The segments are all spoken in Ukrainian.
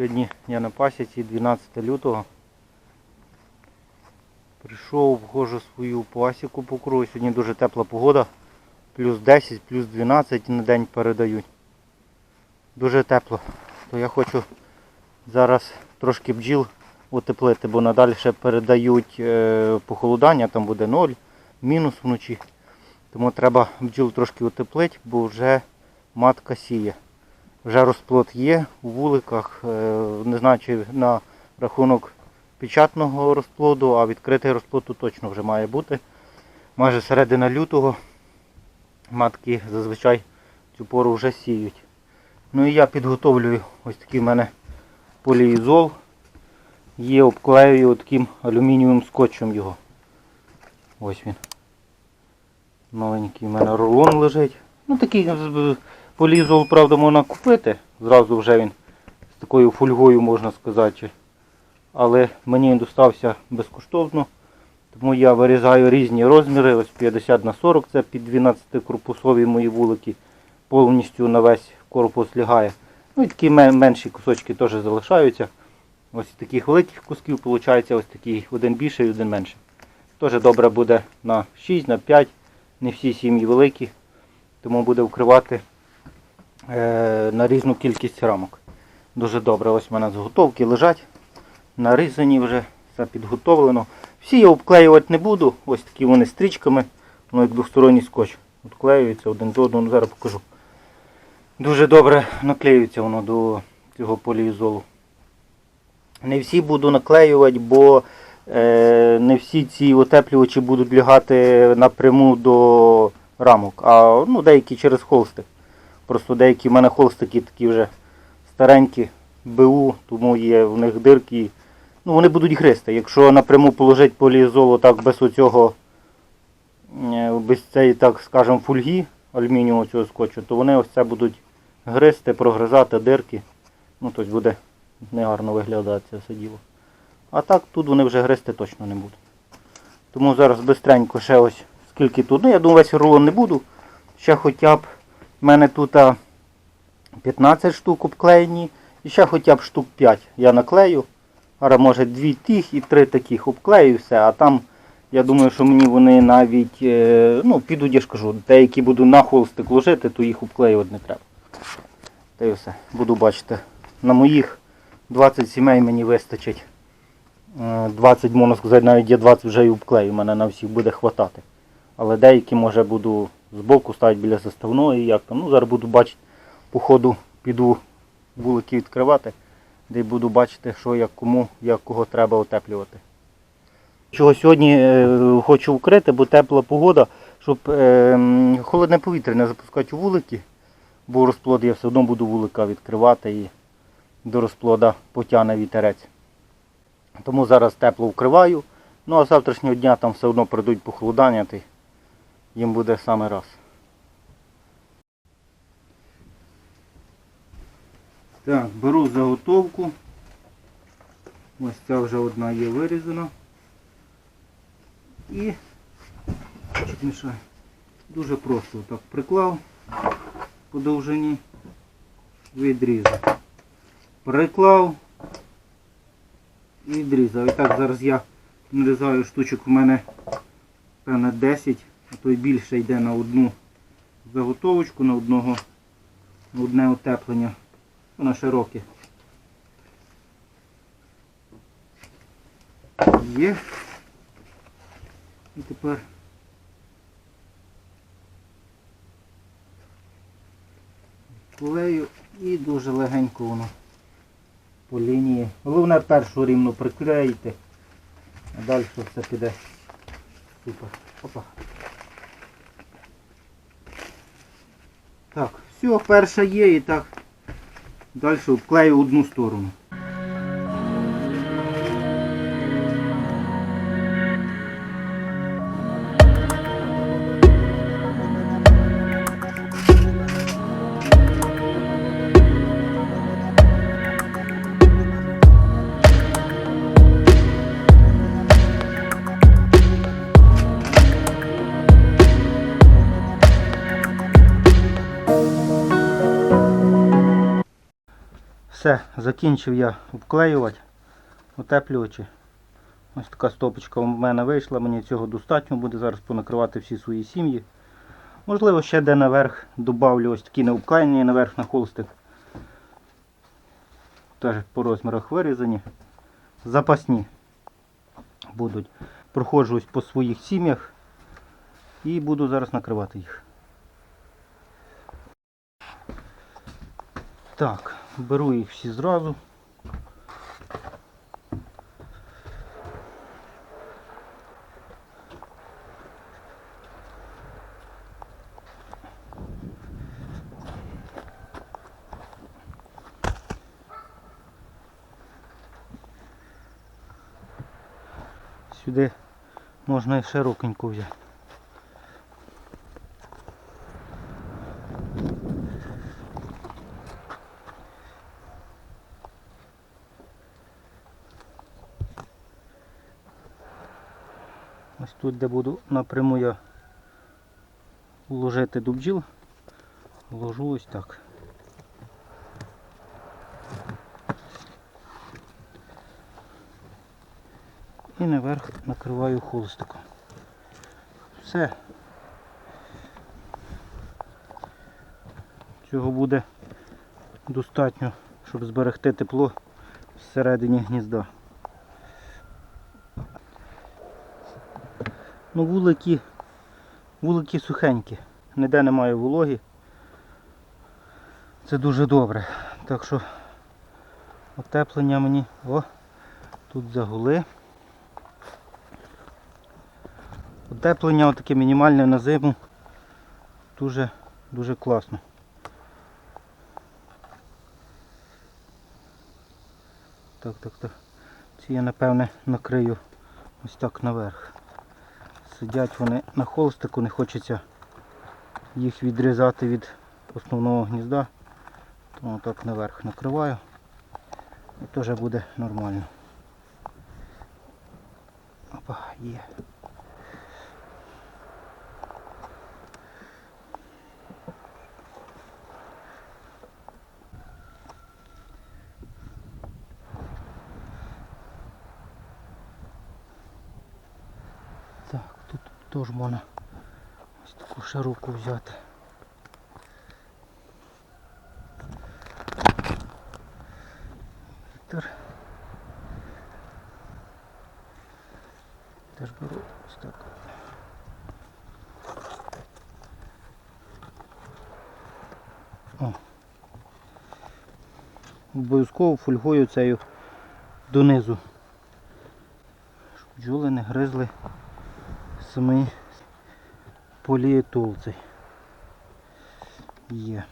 Сьогодні я на пасіці 12 лютого. Прийшов, вхожу свою пасіку по кругу. Сьогодні дуже тепла погода. Плюс 10, плюс 12 на день передають. Дуже тепло. То я хочу зараз трошки бджіл утеплити, бо надалі ще передають е, похолодання, там буде 0, мінус вночі. Тому треба бджіл трошки утеплити, бо вже матка сіє. Вже розплод є у вуликах. е, Не знаю, чи на рахунок печатного розплоду, а відкритий розплод тут точно вже має бути. Майже середина лютого матки зазвичай цю пору вже сіють. Ну і я підготовлюю ось такий в мене поліізол. Є обклеюю таким алюмінієвим скотчем його. Ось він. Маленький в мене рулон лежить. Ну такий з- полізол, правда, можна купити. Зразу вже він з такою фольгою, можна сказати. Але мені він достався безкоштовно. Тому я вирізаю різні розміри. Ось 50 на 40 це під 12 корпусові мої вулики. Повністю на весь корпус лягає. Ну і такі менші кусочки теж залишаються. Ось таких великих кусків виходить ось такий один більший, один менший. Теж добре буде на 6, на 5. Не всі сім'ї великі, тому буде вкривати на різну кількість рамок. Дуже добре. Ось в мене заготовки лежать, нарізані вже, все підготовлено. Всі я обклеювати не буду, ось такі вони стрічками, воно як двосторонній скотч. Отклеюється один з одного, ну, зараз покажу. Дуже добре наклеюється воно до цього поліізолу. Не всі буду наклеювати, бо е, не всі ці утеплювачі будуть лягати напряму до рамок, а ну, деякі через холстик. Просто деякі в мене холстики такі вже старенькі, БУ, тому є в них дирки. Ну, вони будуть гристи. Якщо напряму положити поліізолу так без оцього, е, без цієї, так скажемо, фульги алюмінієвого цього скотчу, то вони ось це будуть гристи, прогризати дирки. Ну, тобто буде негарно виглядати це все діло. А так тут вони вже гристи точно не будуть. Тому зараз бистренько ще ось скільки тут. Ну я думаю, весь рулон не буду. Ще хоча б в мене тут 15 штук обклеєні. І ще хоча б штук 5 я наклею. Зараз може дві тих і три таких обклею все, а там я думаю, що мені вони навіть е, ну, підуть, я ж кажу, деякі буду на холстик ложити, то їх обклеювати не треба. Та й все. Буду бачити. На моїх 20 сімей мені вистачить. Е, 20, можна сказати, навіть є 20 вже і обклею, мене на всіх буде хватати. Але деякі може буду збоку ставити біля заставної, як там. Ну, зараз буду бачити, по ходу піду вулики відкривати, де буду бачити, що як кому, як кого треба утеплювати. Чого сьогодні е, хочу вкрити, бо тепла погода, щоб е, холодне повітря не запускати у вулики, бо розплод я все одно буду вулика відкривати і до розплода потягне вітерець. Тому зараз тепло вкриваю. Ну а завтрашнього дня там все одно прийдуть похолодання, їм буде саме раз. Так, беру заготовку. Ось ця вже одна є вирізана. І мішаю. Дуже просто так приклав по довжині, відрізав. Приклав і відрізав. І так зараз я нарізаю штучок у мене певне 10, а то й більше йде на одну заготовочку, на одного на одне утеплення. Воно широке. Є. І тепер клею і дуже легенько воно по лінії. Головне першу рівно приклеїти, а далі все піде супер. Опа. Так, все, перша є і так. Далі обклею одну сторону. Все, закінчив я обклеювати, утеплювачі. Ось така стопочка у мене вийшла, мені цього достатньо буде зараз понакривати всі свої сім'ї. Можливо, ще де наверх добавлю ось такі необклеєні наверх на холстик. Теж по розмірах вирізані. Запасні будуть. Проходжусь по своїх сім'ях і буду зараз накривати їх. Так, беру їх всі зразу. Сюди можна і широкенько взяти. Ось тут, де буду напряму я вложити до бджіл, вложу ось так. І наверх накриваю холстиком. Все. Цього буде достатньо, щоб зберегти тепло всередині гнізда. Ну, вулики, вулики сухенькі, ніде немає вологі. Це дуже добре. Так що отеплення мені... О, тут загули. Утеплення отаке мінімальне на зиму. Дуже, дуже класно. Так, так, так. Ці я напевне накрию ось так наверх. Сидять вони на холстику, не хочеться їх відрізати від основного гнізда. Тому так наверх накриваю. І теж буде нормально. Опа, є. Так, тут теж можна ось таку широку взяти. Вітер. Теж беру ось так. О. Обов'язково фольгою цією донизу. Щоб бджоли не гризли самий поліетол цей. Є.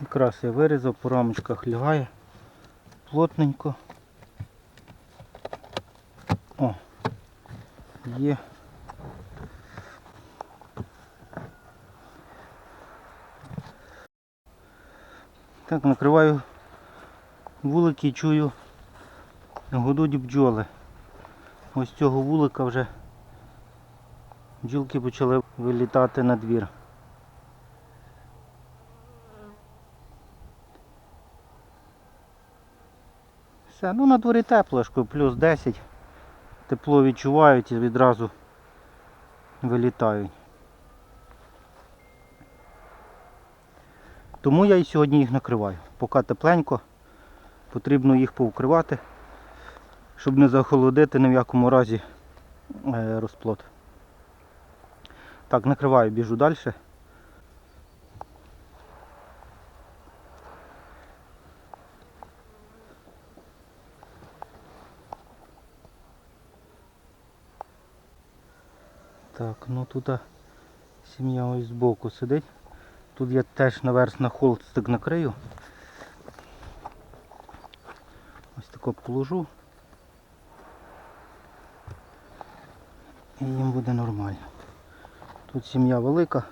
Якраз я вирізав, по рамочках лягає плотненько. О, є. Так, накриваю вулики і чую гудуть бджоли. Ось цього вулика вже бджілки почали вилітати на двір. Все, ну на дворі тепло, плюс 10. Тепло відчувають і відразу вилітають. Тому я і сьогодні їх накриваю. Поки тепленько, потрібно їх повкривати, щоб не захолодити ні в якому разі е, розплод. Так, накриваю, біжу далі. Так, ну тут сім'я ось збоку сидить. Тут я теж наверх на холстик накрию. Ось тако положу. І їм буде нормально. Тут сім'я велика.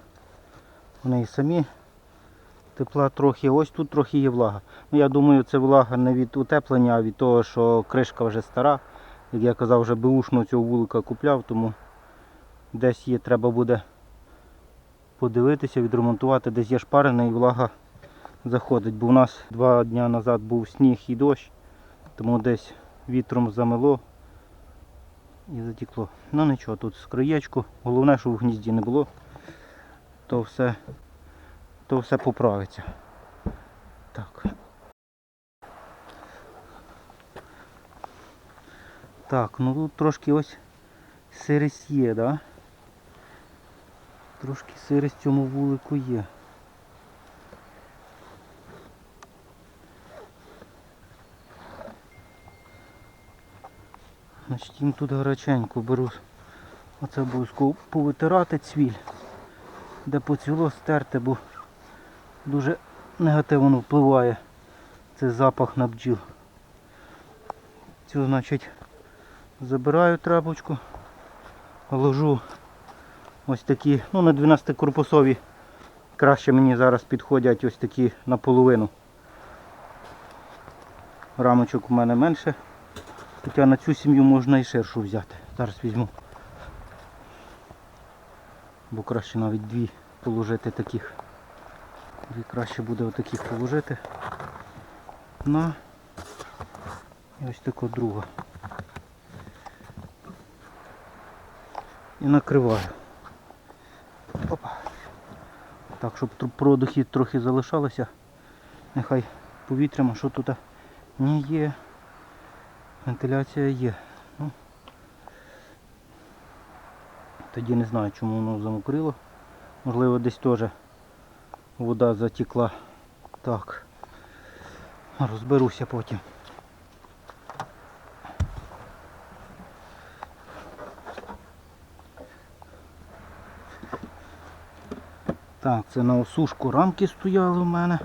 Вони і самі Тепла трохи, ось тут трохи є влага. Ну я думаю, це влага не від утеплення, а від того, що кришка вже стара. Як я казав, вже беушну цього вулика купляв, тому десь є, треба буде подивитися, відремонтувати, десь є шпарина і влага заходить. Бо у нас два дні назад був сніг і дощ, тому десь вітром замело і затекло. Ну нічого, тут з краєчку. Головне, щоб в гнізді не було, то все, то все поправиться. Так. Так, ну тут трошки ось сирість є, да? Трошки сирість цьому вулику є. Значить їм тут гаряченько беру. Оце обов'язково повитирати цвіль, де поцвіло стерти, бо дуже негативно впливає цей запах на бджіл. Цю, значить, забираю тряпочку, ложу ось такі, ну на 12 корпусові краще мені зараз підходять ось такі наполовину. Рамочок у мене менше. Хоча на цю сім'ю можна і ширшу взяти. Зараз візьму. Бо краще навіть дві положити таких. Дві краще буде отаких положити. На і ось така друга. І накриваю. Так, щоб продухи трохи залишалося. Нехай повітрямо, що тут не є. Вентиляція є. Ну, тоді не знаю, чому воно замокрило. Можливо, десь теж вода затекла. Так. Розберуся потім. Так, це на осушку рамки стояли у мене.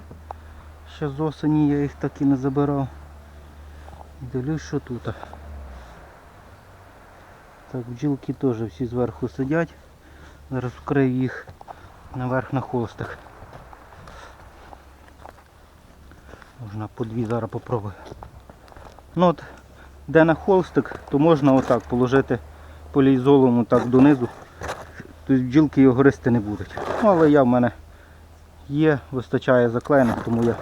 Ще з осені я їх так і не забирав. Дивлюсь, що тут. Так, бджілки теж всі зверху сидять. Зараз вкрию їх наверх на холстах. Можна по дві зараз попробую. Ну от, де на холстик, то можна отак положити поліізолом так донизу. Тобто бджілки його гристи не будуть. Але я в мене є, вистачає заклеєних, тому я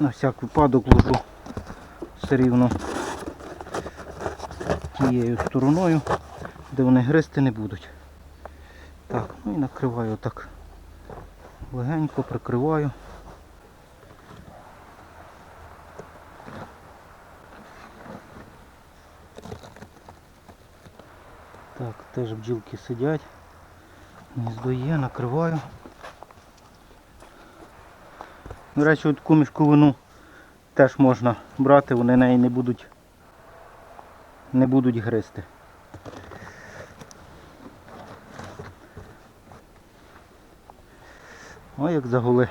на всяк випадок ложу все рівно тією стороною, де вони гристи не будуть. Так, ну і накриваю так. Легенько прикриваю. Так, теж бджілки сидять. Гніздо є, накриваю. До речі, от мішковину теж можна брати, вони неї не будуть не будуть гризти. О, як загули.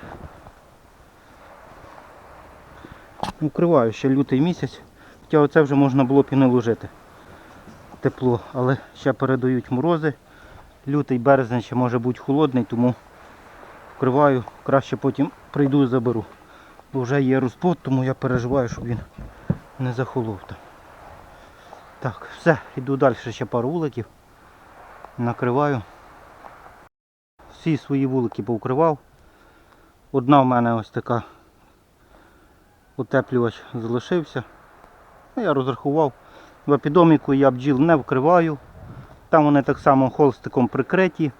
Укриваю ще лютий місяць, хоча оце вже можна було б і не ложити. Тепло, але ще передають морози. Лютий березень ще може бути холодний, тому вкриваю, краще потім прийду і заберу. Бо вже є розплод, тому я переживаю, щоб він не захолов. Так, все, йду далі ще пару вуликів. Накриваю. Всі свої вулики повкривав. Одна в мене ось така утеплювач залишився. Ну, Я розрахував. В епідоміку я бджіл не вкриваю. Там вони так само холстиком прикриті.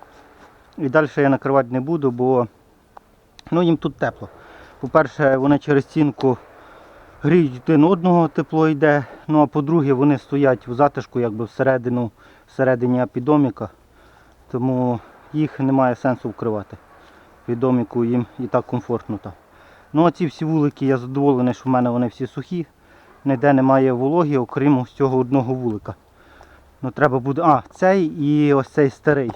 І далі я накривати не буду, бо ну, їм тут тепло. По-перше, вони через стінку гріють один одного, тепло йде. Ну а по-друге, вони стоять в затишку, якби всередину, всередині апідоміка. Тому їх немає сенсу вкривати. В доміку їм і так комфортно. Ну а ці всі вулики я задоволений, що в мене вони всі сухі. Ніде немає вологі, окрім ось цього одного вулика. Ну треба буде. А, цей і ось цей старий.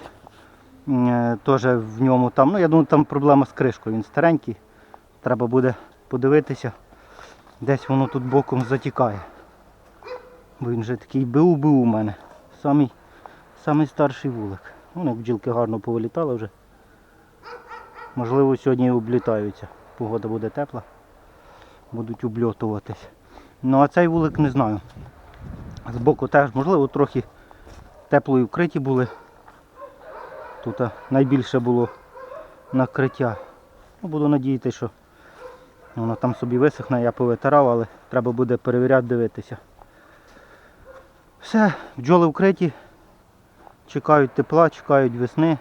Е, Теж в ньому там. Ну я думаю, там проблема з кришкою. Він старенький. Треба буде подивитися. Десь воно тут боком затікає. Бо він вже такий БУ-БУ у мене. Самий, самий старший вулик. Ну, як бджілки гарно повилітали вже. Можливо, сьогодні і облітаються. Погода буде тепла. Будуть обльотуватись. Ну а цей вулик не знаю. Збоку теж, можливо, трохи тепло і вкриті були. Тут найбільше було накриття. Ну, буду надіятися, що воно там собі висохне, я повитирав, але треба буде перевіряти, дивитися. Все, бджоли вкриті, чекають тепла, чекають весни.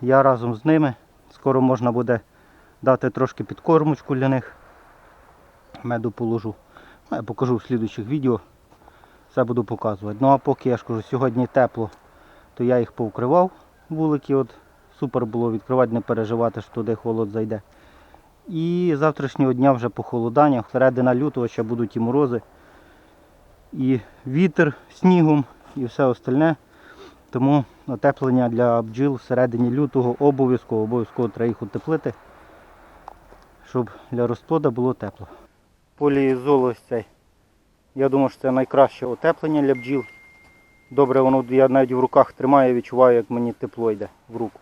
Я разом з ними. Скоро можна буде дати трошки підкормочку для них. Меду положу. Ну, я покажу в слідуючих відео. Все буду показувати. Ну а поки я ж кажу, сьогодні тепло, то я їх повкривав вулики. От супер було відкривати, не переживати, що туди холод зайде. І завтрашнього дня вже похолодання, середина лютого ще будуть і морози, і вітер снігом, і все остальне. Тому отеплення для бджіл в середині лютого обов'язково, обов'язково треба їх утеплити, щоб для розплода було тепло. Поліізол ось. Я думаю, що це найкраще утеплення для бджіл. Добре, воно я навіть в руках тримаю, відчуваю, як мені тепло йде в руку.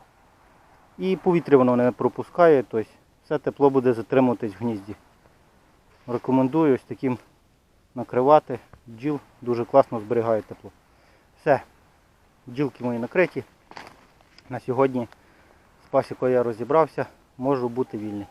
І повітря воно не пропускає, тобто все тепло буде затримуватись в гнізді. Рекомендую ось таким накривати. Бджіл дуже класно зберігає тепло. Все, бджілки мої накриті. На сьогодні з пасікою я розібрався, можу бути вільний.